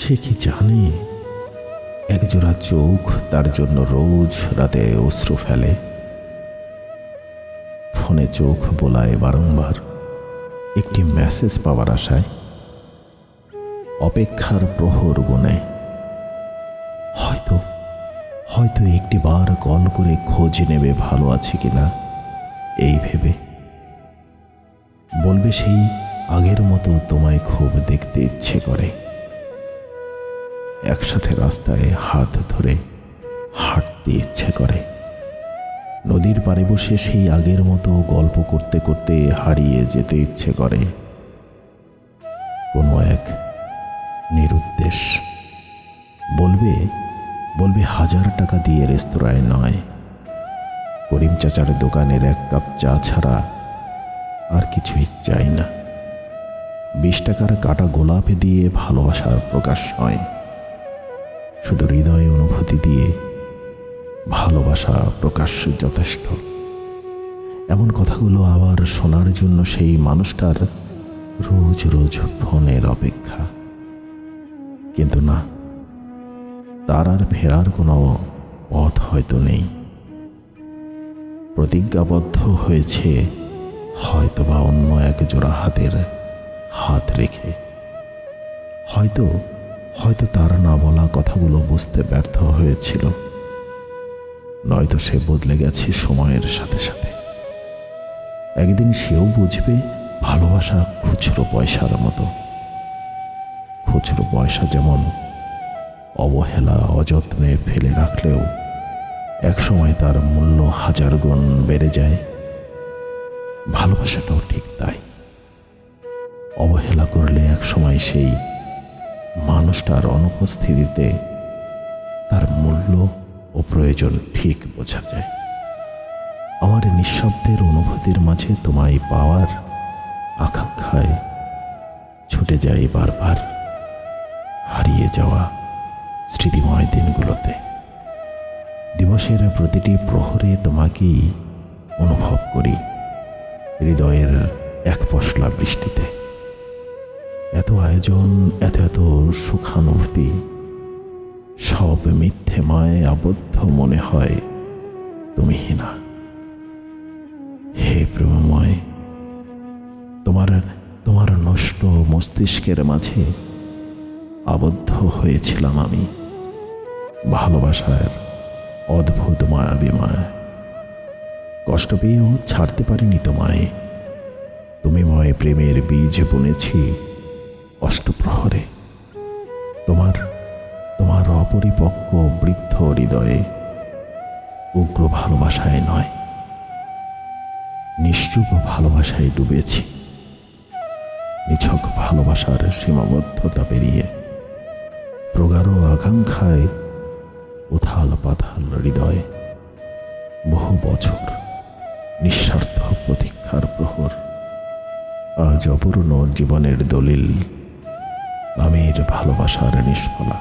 সে কি জানে? একজোড়া চোখ তার জন্য রোজ রাতে অশ্রু ফেলে। ফোনে চোখ বোলায় বারংবার। একটি মেসেজ পাওয়ার আশায়। অপেক্ষার প্রহর গুনে হয়তো হয়তো একটি বার কল করে খোঁজ নেবে ভালো আছে কিনা, এই ভেবে। বলবে সেই আগের মতো তোমায় খুব দেখতে ইচ্ছে করে। একসাথে রাস্তায় হাত ধরে হাঁটতে ইচ্ছে করে। নদীর পাড়ে বসে সেই আগের মতো গল্প করতে করতে হারিয়ে যেতে ইচ্ছে করে। কোনো এক নিরুদ্দেশ। বলবে বলবে, হাজার টাকা দিয়ে রেস্তোরাঁয় নয়। করিম চাচার দোকানের এক কাপ চা ছাড়া আর কিছুই চাই না। বিশ টাকার কাটা গোলাপ দিয়ে ভালোবাসার প্রকাশ নয়। শুধু হৃদয় অনুভূতি দিয়ে ভালোবাসা প্রকাশ যথেষ্ট। এমন কথাগুলো আবার শোনার জন্য সেই মানুষটার রোজ রোজ ফোনের অপেক্ষা। কিন্তু না, তার আর ফেরার কোনো পথ হয়তো নেই। প্রতিজ্ঞাবদ্ধ হয়েছে হয়তোবা অন্য এক জোড়া হাতের হাত রেখে। হয়তো হয়তো তার না বলা কথাগুলো বুঝতে ব্যর্থ হয়েছিল। নয়তো সে বদলে গেছে সময়ের সাথে সাথে। একদিন সেও বুঝবে ভালোবাসা খুচরো পয়সার মতো। খুচরো পয়সা যেমন অবহেলা, অযত্নে ফেলে রাখলেও একসময় তার মূল্য হাজার গুণ বেড়ে যায়। ভালোবাসাটাও ঠিক তাই। অবহেলা করলে একসময় সেই মানুষটার অনুপস্থিতিতে তার মূল্য ও প্রয়োজন ঠিক বোঝা যায়। আমার নিঃশব্দের অনুভূতির মাঝে তোমায় পাওয়ার আকাঙ্ক্ষায় ছুটে যাই বারবার, হারিয়ে যাওয়া স্মৃতিময় দিনগুলোতে। দিবসের প্রতিটি প্রহরে তোমাকেই অনুভব করি, হৃদয়ের এক পশলা বৃষ্টিতে। এত আয়োজন, এত এত সুখানুভূতি। সব মিথ্যে মায় আবদ্ধ মনে হয় তুমি হিনা। হে প্রেমময় তোমার তোমার নষ্ট মস্তিষ্কের মাঝে আবদ্ধ হয়েছিলাম আমি। ভালোবাসার অদ্ভুত মায়া কষ্ট পেয়েও ছাড়তে পারিনি তোমায়। তুমি ময় প্রেমের বীজ বুনেছি। অষ্টপ্রহরে। তোমার তোমার অপরিপক্ক বৃদ্ধ হৃদয়ে উগ্র ভালোবাসায় নয়, নিশ্চুপ ভালোবাসায় ডুবেছি। নিছক ভালোবাসার সীমাবদ্ধতা পেরিয়ে প্রগাঢ় আকাঙ্ক্ষায় উথাল পাথাল হৃদয়ে বহু বছর নিঃস্বার্থ প্রতীক্ষার প্রহর আজ অপূর্ণ জীবনের দলিল আমির ভালোবাসার নিষ্ফলা।